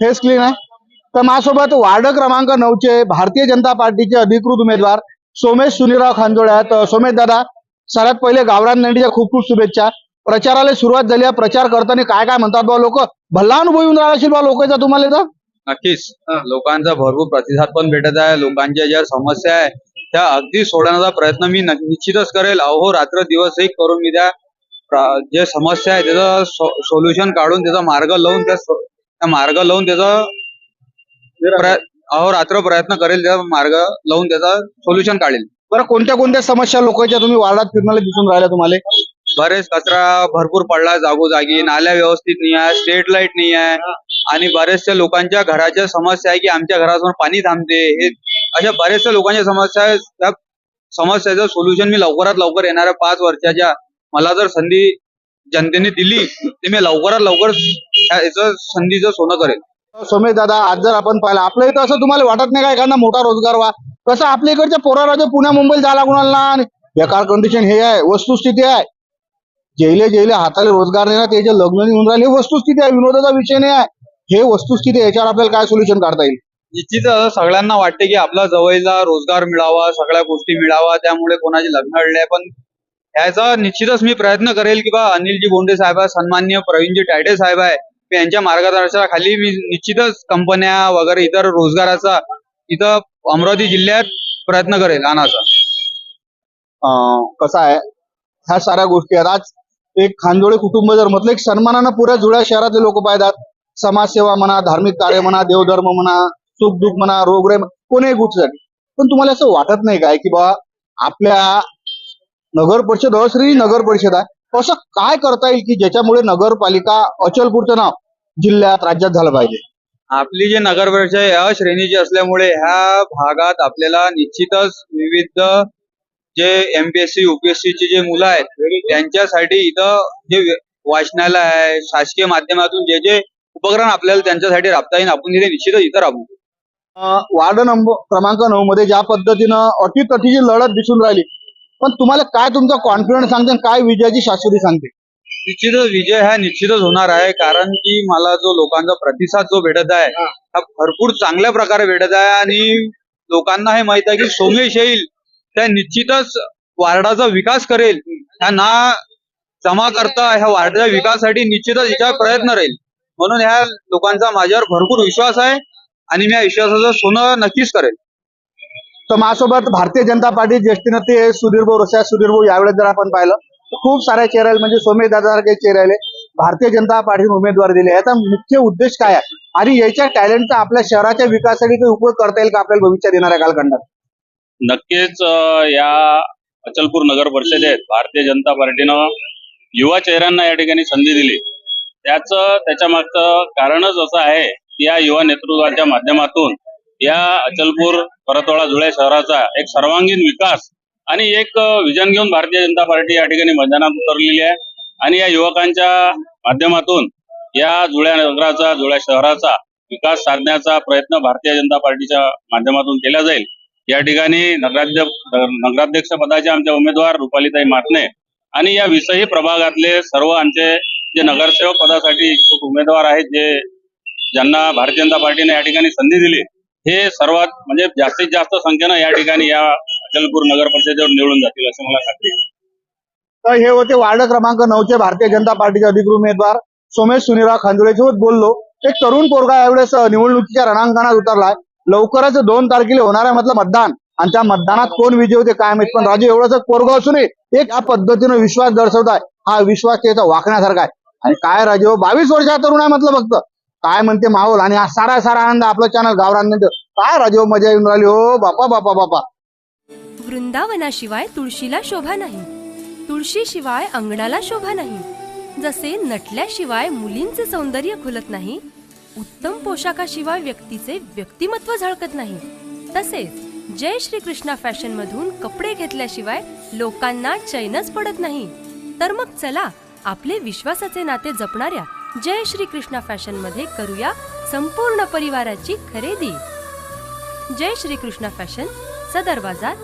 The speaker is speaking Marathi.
फेस क्लीन आहे. तर माझ्यासोबत वार्ड क्रमांक नऊचे भारतीय जनता पार्टीचे अधिकृत उमेदवार सोमेश सुनीराव खांजोळे आहेत. सोमेश दादा सगळ्यात पहिले गावरान दिंडीच्या खूप खूप शुभेच्छा. प्रचाराला सुरुवात झाली आहे. प्रचार करताना काय काय म्हणतात बा लोक? भल्ला अनुभव येऊन राहिला असेल बा लोकांचा तुम्हाला तर नक्कीच. लोकांचा भरपूर प्रतिसाद पण भेटत आहे. लोकांच्या ज्या समस्या आहे त्या अगदी सोडवण्याचा प्रयत्न मी निश्चितच करेल. अहो रात्र दिवस एक करून मी त्या जे समस्या आहे त्याचं सोल्युशन काढून त्याचा मार्ग लावून त्या मार्ग लावून त्याचा अहो रात्र प्रयत्न करेल त्या मार्ग लावून त्याचा सोल्युशन काढेल. बरं कोणत्या कोणत्या समस्या लोकांच्या तुम्ही वार्डात फिरणारे दिसून राहिल्या तुम्हाला? बरेच कचरा भरपूर पडला जागोजागी नाल्या व्यवस्थित नाही आहे स्ट्रीट लाइट नाही आहे. आणि बरेचशा लोकांच्या घराच्या समस्या आहे की आमच्या घरासमोर पाणी थांबते. हे अशा बऱ्याचशा लोकांच्या समस्या आहेत. त्या समस्याचं सोल्युशन मी लवकरात लवकर येणाऱ्या पाच वर्षाच्या मला जर संधी जनतेने दिली ते मी लवकरात लवकर याचं संधीचं सोनं करेल. सोमेश दादा आज जर आपण पाहिलं आपल्या इथं असं तुम्हाला वाटत नाही का एखादा मोठा रोजगार व्हा? कसं आपल्या इकडच्या पोराला पुण्या मुंबईला जायला आणि बेकार कंडिशन हे आहे वस्तुस्थिती आहे. जेले जेले हाताला रोजगार नाही ना त्याचे लग्न नाही होऊन राहिले हे वस्तुस्थिती आहे विनोदाचा विषय नाही आहे. हे वस्तुस्थिती आहे. याच्यावर आपल्याला काय सोल्युशन काढता येईल? निश्चित सगळ्यांना वाटते की आपला जवळचा रोजगार मिळावा सगळ्या गोष्टी मिळावा त्यामुळे कोणाचे लग्न अडले पण ह्याचा निश्चितच मी प्रयत्न करेल की बा अनिलजी बोंडे साहेब आहे सन्मान्य प्रवीणजी टायडे साहेब आहे. यांच्या मार्गदर्शनाखाली मी निश्चितच कंपन्या वगैरे इतर रोजगाराचा इथं अमरावती जिल्ह्यात प्रयत्न करेल आणायचा कसा आहे? ह्या साऱ्या गोष्टी आहेत. आज एक खांदोळे कुटुंब जर म्हटलं एक सन्मानानं पुऱ्या जुळ्या शहरातले लोक पाहतात. समाजसेवा म्हणा धार्मिक कार्य म्हणा देवधर्म म्हणा सुख दुःख म्हणा रोगरे कोणीही गोष्टीसाठी. पण तुम्हाला असं वाटत नाही काय की बाबा आपल्या नगर परिषद अश्री नगर परिषद आहे. असं काय करता येईल की ज्याच्यामुळे नगरपालिका अचलपूरचं नाव जिल्ह्यात राज्यात झालं पाहिजे? आपली जी नगर परिषद श्रेणीची असल्यामुळे ह्या भागात आपल्याला निश्चितच विविध जे एमपीएससी युपीएससी ची जे मुलं आहेत त्यांच्यासाठी इथं जे वाचनालय आहे शासकीय माध्यमातून जे जे उपकरण आपल्याला त्यांच्यासाठी राबता येईल आपण तिथे निश्चितच इथं राबवू अं, वार्ड नंबर क्रमांक नऊ मध्ये ज्या पद्धतीनं अटीतटीची लढत दिसून राहिली पण तुम्हाला काय तुमचा कॉन्फिडन्स सांगते आणि काय विजयाची शाश्वती सांगते? निश्चितच विजय हा निश्चितच होणार आहे कारण की मला जो लोकांचा प्रतिसाद जो भेटत आहे हा. भरपूर चांगल्या प्रकारे भेटत आहे आणि लोकांना हे माहीत आहे की सोमेश येईल त्या निश्चितच वार्डाचा विकास करेल. त्यांना जमा करता ह्या वार्डाच्या विकासासाठी निश्चितच याच्यावर प्रयत्न राहील. म्हणून ह्या लोकांचा माझ्यावर भरपूर विश्वास आहे आणि मी या विश्वासाचं सोनं नक्कीच करेल. तर माझ्यासोबत भारतीय जनता पार्टी ज्येष्ठ नेते सुधीर भाऊ रसा सुधीर भाऊ यावेळेस जर आपण पाहिलं तर खूप साऱ्या चेहरे म्हणजे सोमेश दादासारखे चेहरे भारतीय जनता पार्टीने उमेदवार दिले याचा मुख्य उद्देश काय आहे? आणि याच्या टॅलेंटचा आपल्या शहराच्या विकासासाठी काही उपयोग करता येईल का आपल्याला भविष्यात येणाऱ्या कालखंडात? नक्कीच या अचलपूर नगर परिषदेत भारतीय जनता पार्टीनं युवा चेहऱ्यांना या ठिकाणी संधी दिली. त्याच त्याच्या मागचं कारणच असं आहे की या युवा नेतृत्वाच्या माध्यमातून या अचलपूर परतवाडा जुळ्या शहराचा एक सर्वांगीण विकास आणि एक विजन घेऊन भारतीय जनता पार्टी या ठिकाणी मैदानात उतरलेली आहे. आणि या युवकांच्या माध्यमातून या जुळ्या नगराचा जुळ्या शहराचा विकास साधण्याचा प्रयत्न भारतीय जनता पार्टीच्या माध्यमातून केला जाईल. या ठिकाणी नगराध्यक्ष नगराध्यक्ष पदाचे आमचे उमेदवार रुपालीताई मातने आणि या विषयी प्रभागातले सर्व आमचे जे नगरसेवक पदासाठी इच्छुक उमेदवार आहेत जे ज्यांना भारतीय जनता पार्टीने या ठिकाणी संधी दिली हे सर्वात म्हणजे जास्तीत जास्त संख्येनं या ठिकाणी या अचलपूर नगर परिषदेवर निवडून जातील असं मला खात्री आहे. तर हे होते वार्ड क्रमांक नऊचे भारतीय जनता पार्टीचे अधिकृत उमेदवार सोमेश सुनीराव खांदुळेसोबत बोललो एक तरुण पोरगा यावेळेस निवडणुकीच्या रणांगणात उतरलाय. लवकरच दोन तारखेला होणार आहे म्हटलं मतदान. आणि त्या मतदानात कोण विजय होते काय माहीत पण राजू एवढंच पोरगा असूनही एक या पद्धतीनं विश्वास दर्शवताय. हा विश्वास त्याचा वाकण्यासारखा आहे. आणि काय राजू हो, बावीस वर्षा तरुण आहे म्हटलं फक्त. काय म्हणते माहोल? आणि हा सारा सारा आनंद आपलं चॅनल गावरान काय राजू मजा येऊन राहिली हो. बापा बापा बापा. वृंदावनाशिवाय तुळशीला शोभा नाही. तुळशीशिवाय अंगणाला शोभा नाही. जसे नटल्याशिवाय मुलींचे सौंदर्य खुलत नाही उत्तम पोशाखाशिवाय व्यक्तीचे व्यक्तिमत्व झळकत नाही. तसेच जय श्री कृष्णा फॅशन मधून कपडे घेतल्याशिवाय लोकांना चैनच पडत नाही. तर मग चला आपले विश्वासाचे नाते जपणाऱ्या जय श्री कृष्णा फॅशनमध्ये करूया संपूर्ण परिवाराची खरेदी. जय श्री कृष्णा फॅशन सदर बाजार